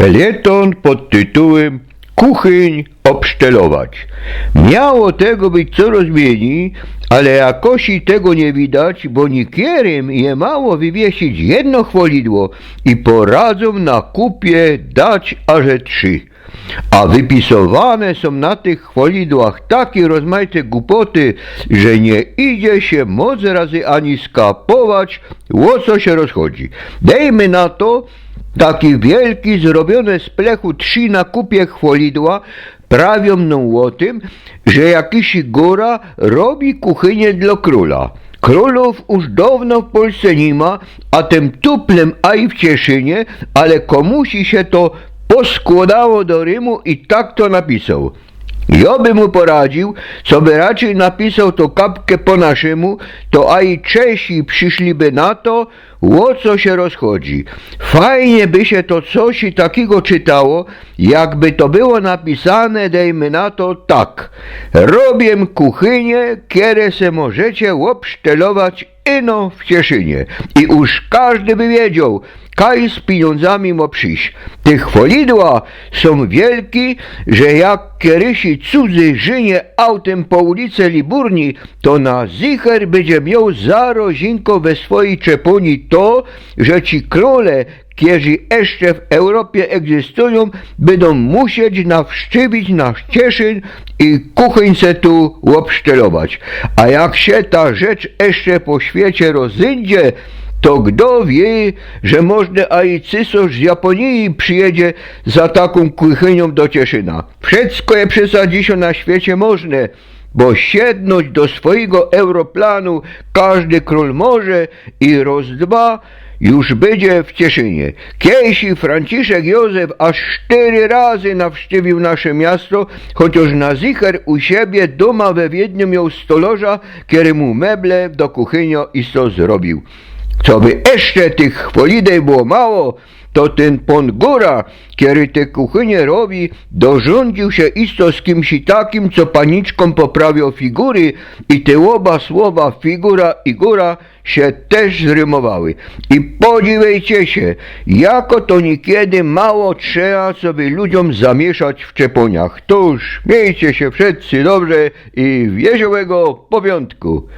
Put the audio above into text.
Felieton pod tytułem Kuchyń obszczelować. Miało tego być co rozmieni, ale jakosi tego nie widać, bo niekierym je mało wywiesić jedno chwalidło i poradzą na kupie dać aże trzy. A wypisowane są na tych chwalidłach takie rozmaite głupoty, że nie idzie się moc razy ani skapować, o co się rozchodzi. Dejmy na to, Taki wielki, zrobione z plechu trzy na kupie chwalidła prawią o tym, że jakiś góra robi kuchynię dla króla. Królów już dawno w Polsce nie ma, a tym tuplem a i w Cieszynie, ale komusi się to poskładało do Rymu i tak to napisał. Ja bym mu poradził, co by raczej napisał to kapkę po naszemu, to a i Czesi przyszliby na to, o co się rozchodzi. Fajnie by się to coś takiego czytało, jakby to było napisane, dejmy na to tak. Robię kuchynię, kiedy se możecie łopsztelować ino w Cieszynie. I już każdy by wiedział, kaj z pieniądzami mo przyjść. Tych chwalidła są wielki, że jak kiedysi cudzy żynie autem po ulicy Liburni, to na zicher będzie miał za rozinko we swojej czeponi to, że ci króle, którzy jeszcze w Europie egzystują, będą musieć nawszczywić nasz Cieszyn i kuchyńce tu łopsztelować. A jak się ta rzecz jeszcze po świecie rozyndzie, to kto wie, że można i cysarz z Japonii przyjedzie za taką kuchynią do Cieszyna. Wszystko je przesadzi się na świecie można, bo siednąć do swojego europlanu każdy król może i roz dwa już będzie w Cieszynie. Kiesi Franciszek Józef aż cztery razy nawszczywił nasze miasto, chociaż na zicher u siebie doma we Wiedniu miał stolorza, który mu meble do kuchynio isto zrobił. Co by jeszcze tych chwalidej było mało, to ten pan Góra, który te kuchynie robi, dorządził się isto z kimś takim, co paniczką poprawiał figury i te oba słowa figura i góra się też zrymowały. I podziwiajcie się, jako to niekiedy mało trzeba sobie ludziom zamieszać w czeponiach. To już miejcie się wszyscy dobrze i wierzowego powiątku.